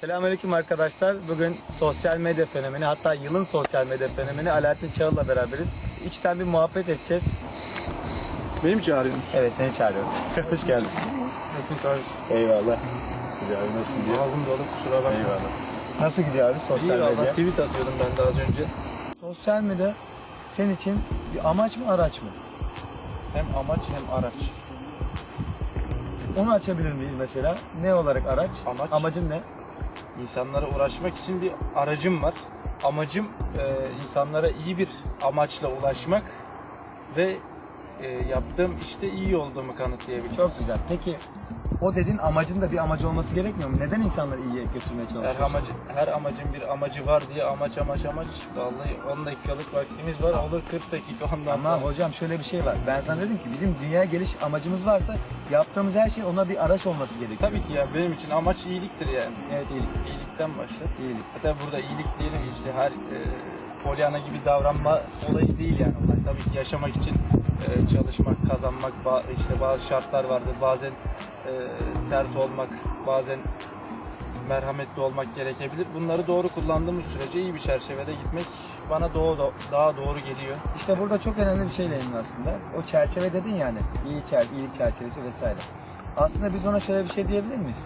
Selamünaleyküm arkadaşlar. Bugün sosyal medya fenomeni hatta yılın sosyal medya fenomeni Alaaddin Çağıl'la beraberiz. İçten bir muhabbet edeceğiz. Beni mi çağırıyorsun? Evet seni çağırıyoruz. Hoş geldin. Eyvallah. Güzel nasıl gidiyor? Ağzım dolu kusura bakma. Eyvallah. Nasıl gidiyor abi sosyal İyi valla medya? tweet atıyordum ben de az önce. Sosyal medya senin için bir amaç mı araç mı? Hem amaç hem araç. Onu açabilir miyiz mesela? Ne olarak araç? Amaç. Amacın ne? İnsanlara uğraşmak için bir aracım var. Amacım e, insanlara iyi bir amaçla ulaşmak ve e, yaptığım işte iyi olduğumu kanıtlayabilmek. Çok güzel. Peki o dediğin amacın da bir amacı olması gerekmiyor mu? Neden insanları iyiye götürmeye Her, çalışıyorsun? amacı, her amacın bir amacı var diye amaç amaç amaç. Vallahi 10 dakikalık vaktimiz var. Olur 40 dakika ondan Ama sonra. hocam şöyle bir şey var. Ben sana dedim ki bizim dünya geliş amacımız varsa yaptığımız her şey ona bir araç olması gerekiyor. Tabii ki ya benim için amaç iyiliktir yani. Evet iyilik. İyilikten başlar. İyilik. Hatta burada iyilik diyelim işte her e, polyana gibi davranma olayı değil yani olay. Tabii ki yaşamak için e, çalışmak, kazanmak, ba- işte bazı şartlar vardır. Bazen e, sert olmak, bazen merhametli olmak gerekebilir. Bunları doğru kullandığımız sürece iyi bir çerçevede gitmek bana doğru, daha doğru geliyor. İşte burada çok önemli bir şey değindin aslında. O çerçeve dedin yani. İyi çer, iyilik çerçevesi vesaire. Aslında biz ona şöyle bir şey diyebilir miyiz?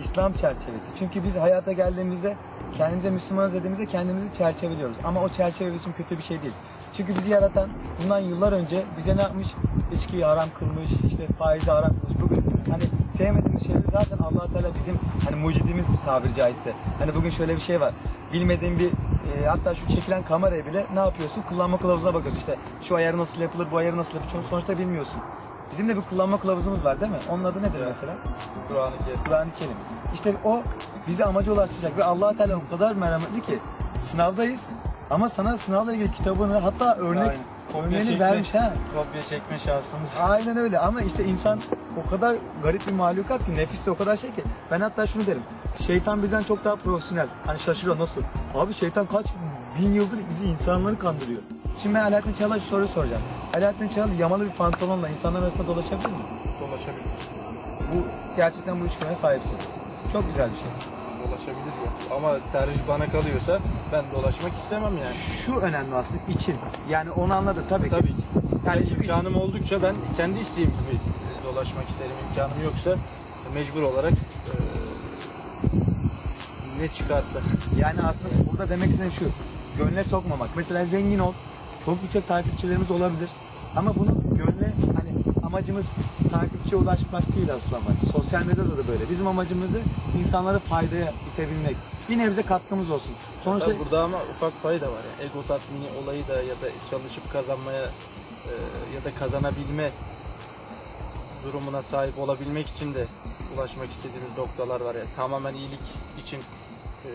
İslam çerçevesi. Çünkü biz hayata geldiğimizde kendimize Müslümanız dediğimizde kendimizi çerçeveliyoruz. Ama o çerçeve için kötü bir şey değil. Çünkü bizi yaratan bundan yıllar önce bize ne yapmış? İçkiyi haram kılmış, işte faizi haram kılmış. Bugün hani sevmediğimiz şeyleri zaten allah Teala bizim hani mucidimiz tabiri caizse. Hani bugün şöyle bir şey var. Bilmediğin bir e, hatta şu çekilen kameraya bile ne yapıyorsun? Kullanma kılavuzuna bakıyorsun. İşte şu ayarı nasıl yapılır, bu ayarı nasıl yapılır. Sonuçta bilmiyorsun. Bizim de bir kullanma kılavuzumuz var değil mi? Onun adı nedir mesela? Kur'an-ı Kerim. Kur'an-ı Kerim. İşte o bizi amaca ulaştıracak ve allah Teala o kadar merhametli ki sınavdayız ama sana sınavla ilgili kitabını hatta örnek Aynen. Kopya örneğini çekme. vermiş ha. Kopya çekme şansımız. Aynen öyle ama işte insan o kadar garip bir mahlukat ki nefis de o kadar şey ki ben hatta şunu derim şeytan bizden çok daha profesyonel hani şaşırıyor nasıl abi şeytan kaç bin yıldır bizi insanları kandırıyor şimdi ben Alaaddin Çağlar'a şu soruyu soracağım Alaaddin Çağlar yamalı bir pantolonla insanlar arasında dolaşabilir mi? Dolaşabilir. bu gerçekten bu üçgene sahipsin çok güzel bir şey Dolaşabilir ya. Ama tercih bana kalıyorsa ben dolaşmak istemem yani. şu önemli aslında için yani onu anladım tabii ki Tabii ki. Yani Yani imkanım oldukça ben kendi isteğim gibi dolaşmak isterim. İmkanım yoksa mecbur olarak e, ne çıkarsa. Yani aslında burada demek istediğim şu. Gönle sokmamak. Mesela zengin ol. Çok yüksek takipçilerimiz olabilir. Ama bunu gönle hani amacımız takipçiye ulaşmak değil aslında amaç. Sosyal medyada da böyle. Bizim amacımız da insanları faydaya itebilmek. Bir nebze katkımız olsun. Sonuçta Tabii burada ama ufak fayda var. Yani. Ego tatmini olayı da ya da çalışıp kazanmaya e, ya da kazanabilme durumuna sahip olabilmek için de ulaşmak istediğimiz noktalar var. Yani tamamen iyilik için e,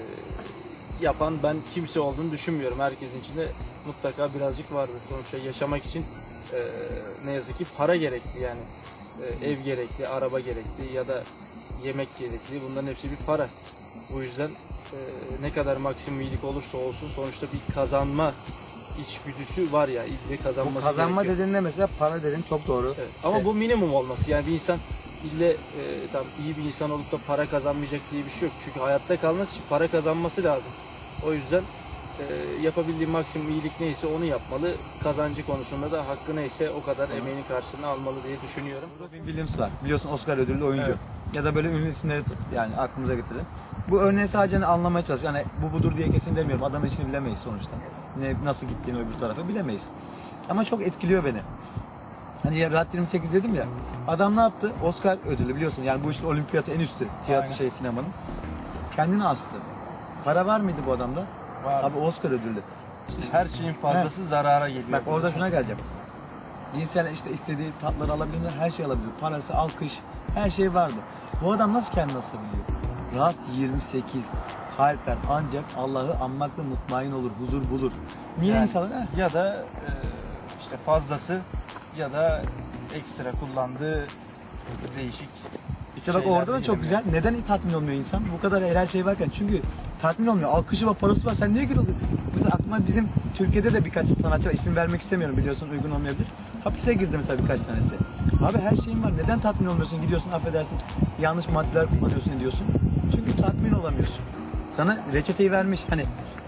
yapan ben kimse olduğunu düşünmüyorum. Herkesin içinde mutlaka birazcık vardır. Sonuçta yaşamak için e, ne yazık ki para gerekli yani. E, ev gerekli, araba gerekli ya da yemek gerekli. Bunların hepsi bir para. Bu yüzden e, ne kadar maksimum iyilik olursa olsun sonuçta bir kazanma içgüdüsü var ya. İlle kazanması bu kazanma gerekiyor. dediğinde mesela para dedin çok doğru. Evet. Ama İşte bu minimum olması. Yani bir insan ille e, tam iyi bir insan olup da para kazanmayacak diye bir şey yok. Çünkü hayatta kalması için para kazanması lazım. O yüzden e, yapabildiği maksimum iyilik neyse onu yapmalı. Kazancı konusunda da hakkı neyse o kadar emeğinin karşılığını almalı diye düşünüyorum. Robin Williams var. Biliyorsun Oscar ödüllü oyuncu. Ya da böyle ünlü isimleri tut. Yani aklımıza getirelim. Bu örneği sadece hani anlamaya çalış. Yani bu budur diye kesin demiyorum. Adamın içini bilemeyiz sonuçta. Ne nasıl gittiğini öbür tarafa bilemeyiz. Ama çok etkiliyor beni. Hani ya Rahat 28 dedim ya. Adam ne yaptı? Oscar ödülü biliyorsun. Yani bu işin olimpiyatı en üstü. Tiyatro Aynen. şey sinemanın. Kendini astı. Para var mıydı bu adamda? Var. Abi Oscar ödüllü. her şeyin fazlası zarara geliyor. Bak orada şuna geleceğim. Cinsel işte istediği tatları alabilir, her şey alabilir. Parası, alkış, her şey vardı. Bu adam nasıl kendini asabiliyor? Rahat 28, kalpten ancak Allah'ı anmakla mutmain olur, huzur bulur. Niye Yani insanlar? ya da e, işte fazlası ya da ekstra kullandığı değişik İşte bak orada da çok güzel. Neden tatmin olmuyor insan? Bu kadar helal şey varken. Çünkü tatmin olmuyor. Alkışı var, parası var. Sen niye giriyorsun? Mesela aklıma bizim Türkiye'de de birkaç sanatçı var. İsim vermek istemiyorum biliyorsun uygun olmayabilir. Hapise girdi mesela birkaç tanesi. Abi her şeyin var. Neden tatmin olmuyorsun? Gidiyorsun affedersin. Yanlış maddeler kullanıyorsun diyorsun. Çünkü tatmin olamıyorsun. Sana reçeteyi vermiş hani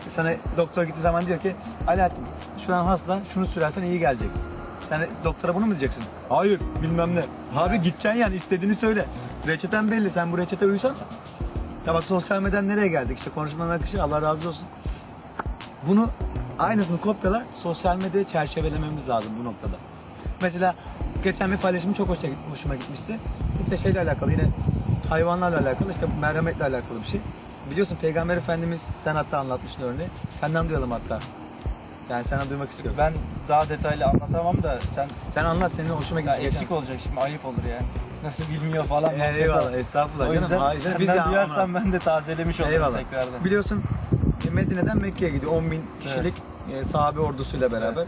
sana doktor gittiği zaman diyor ki Alaaddin şu an hasta şunu sürersen iyi gelecek. Sen doktora bunu mu diyeceksin? Hayır bilmem ne. Abi gideceksin yani istediğini söyle. Reçeten belli sen bu reçete uyusan. Ya bak sosyal medyadan nereye geldik işte konuşmanın akışı Allah razı olsun. Bunu aynısını kopyala sosyal medyaya çerçevelememiz lazım bu noktada. Mesela geçen bir paylaşım çok hoşuma, gitmişti. İşte şeyle alakalı yine hayvanlarla alakalı işte merhametle alakalı bir şey. Biliyorsun Peygamber Efendimiz sen hatta anlatmıştın örneği. Senden duyalım hatta. Yani senden duymak istiyorum. Ben daha detaylı anlatamam da sen Sen anlat senin hoşuma ya gidecek. eksik olacak şimdi ayıp olur yani. Nasıl bilmiyor falan. Ee, eyvallah estağfurullah O canım. yüzden Hayır, senden biz duyarsam ben de tazelemiş olurum Eyvallah. tekrardan. Biliyorsun Medine'den Mekke'ye gidiyor. 10 bin kişilik e, sahabe ordusuyla beraber.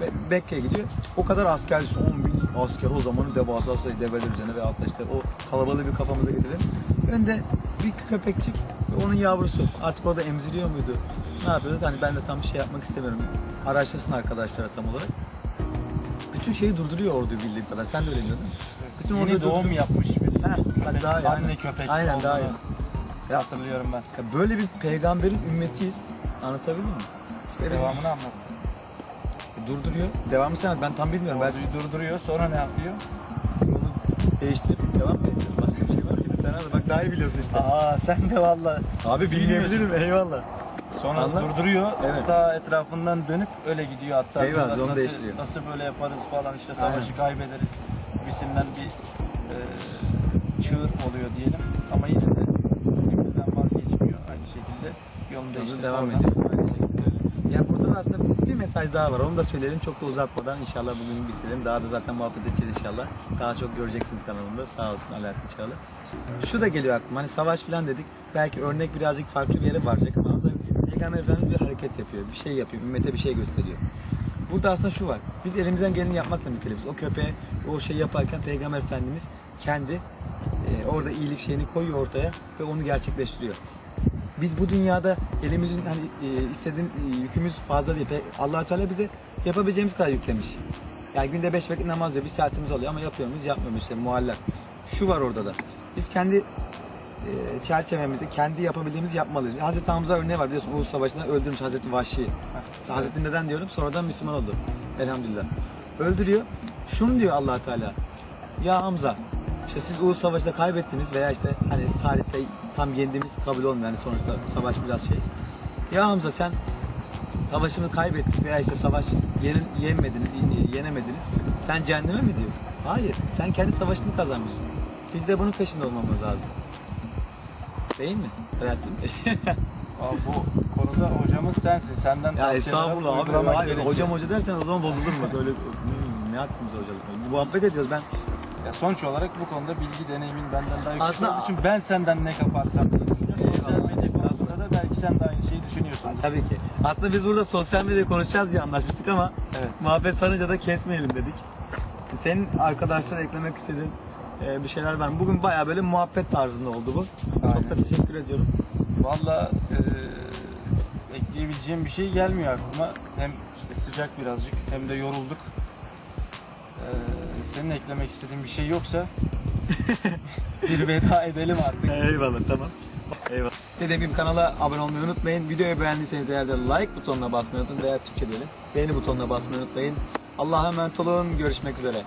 Ve Mekke'ye gidiyor. O kadar asker, 10 bin asker o zamanın devasa sayı develer üzerine ve altta işte o kalabalığı bir kafamıza getirelim. Önde bir köpekçik ve onun yavrusu. Artık orada emziriyor muydu? Ne yapıyordu? Hani ben de tam şey yapmak istemiyorum. Araştırsın arkadaşlara tam olarak. Bütün şeyi durduruyor orduyu bildiğim kadar. Sen de öyle diyordun. Bütün Yeni orduyu doğum durduruyor. yapmış bir hadi daha iyi. anne köpek Aynen daha iyi. Ya, hatırlıyorum ben. böyle bir peygamberin ümmetiyiz. Anlatabildim mi? İşte evet, Devamını anlat. Durduruyor. Devamı sen ben tam bilmiyorum. Ben Orduyu durduruyor sonra ne yapıyor? bunu değiştirip devam mı edeceğiz? Başka bir şey var mıydı? Sen anlat. Bak daha iyi biliyorsun işte. Aa sen de valla. Abi bilmeyebilirim. Eyvallah. Sonra Anlat. durduruyor. Evet. Hatta etrafından dönüp öyle gidiyor. Hatta Eyvallah, onu nasıl, değiştiriyor. nasıl böyle yaparız falan işte savaşı Aynen. kaybederiz gibisinden bir e, çığır oluyor diyelim. Ama yine de emrinden vazgeçmiyor aynı şekilde. Yolunu değiştirip devam ediyor. aynı şekilde öyle. Ya burada da aslında bir mesaj daha var. Onu da söyleyelim. Çok da uzatmadan inşallah bugün bitirelim. Daha da zaten muhabbet edeceğiz inşallah. Daha çok göreceksiniz kanalımda. Sağ olsun Alaaddin Çağlı. Şu da geliyor aklıma. Hani savaş falan dedik. Belki örnek birazcık farklı bir yere varacak ama orada Peygamber Efendimiz bir hareket yapıyor. Bir şey yapıyor. Ümmete bir şey gösteriyor. Burada aslında şu var. Biz elimizden geleni yapmakla mükellefiz. O köpeğe o şey yaparken Peygamber Efendimiz kendi e, orada iyilik şeyini koyuyor ortaya ve onu gerçekleştiriyor. Biz bu dünyada elimizin hani e, istediğim e, yükümüz fazla değil. Allah Teala bize yapabileceğimiz kadar yüklemiş. Yani günde beş vakit namaz diyor. Bir saatimiz alıyor ama yapıyor muyuz? Yapmıyoruz işte muallak. Şu var orada da. Biz kendi e, çerçevemizde kendi yapabildiğimizi yapmalıyız. Hazreti Hamza örneği var biliyorsun Uhud Savaşı'nda öldürmüş Hazreti Vahşi. Hazreti neden diyorum? Sonradan Müslüman oldu. Elhamdülillah. Öldürüyor. Şunu diyor allah Teala. Ya Hamza işte siz Uhud Savaşı'nda kaybettiniz veya işte hani tarihte tam yendiğimiz kabul olmuyor. Yani sonuçta savaş biraz şey. Ya Hamza sen savaşını kaybettik veya işte savaş yenin, yenmediniz, yenemediniz. Sen cehenneme mi diyor? Hayır. Sen kendi savaşını kazanmışsın. Biz de bunun peşinde olmamız lazım. Değil mi? Hayatım. Aa, bu konuda hocamız sensin. Senden ya estağfurullah abi. Hayır, hocam hoca dersen o zaman bozulur mu? Böyle hmm, ne hakkımız hocalık? Muhabbet ediyoruz ben. Ya sonuç olarak bu konuda bilgi deneyimin benden daha yüksek Aslında- olduğu için ben senden ne kaparsam diye düşünüyorum. Sosyal Eyvallah, medya konusunda da belki sen de aynı şeyi düşünüyorsun. Tabii ki. Aslında biz burada sosyal medya konuşacağız diye anlaşmıştık ama Evet. muhabbet sarınca da kesmeyelim dedik. Senin arkadaşlar eklemek istediğin e, bir şeyler var mı? Bugün bayağı böyle muhabbet tarzında oldu bu. Çok da Aynen. teşekkür ediyorum. Valla e, ekleyebileceğim bir şey gelmiyor aklıma. Hem işte sıcak birazcık hem de yorulduk. E, senin eklemek istediğin bir şey yoksa bir veda edelim artık. Eyvallah tamam. Eyvallah. Dediğim gibi kanala abone olmayı unutmayın. Videoyu beğendiyseniz eğer de like butonuna basmayı unutmayın veya Türkçe diyelim. Beğeni butonuna basmayı unutmayın. Allah'a emanet olun. Görüşmek üzere.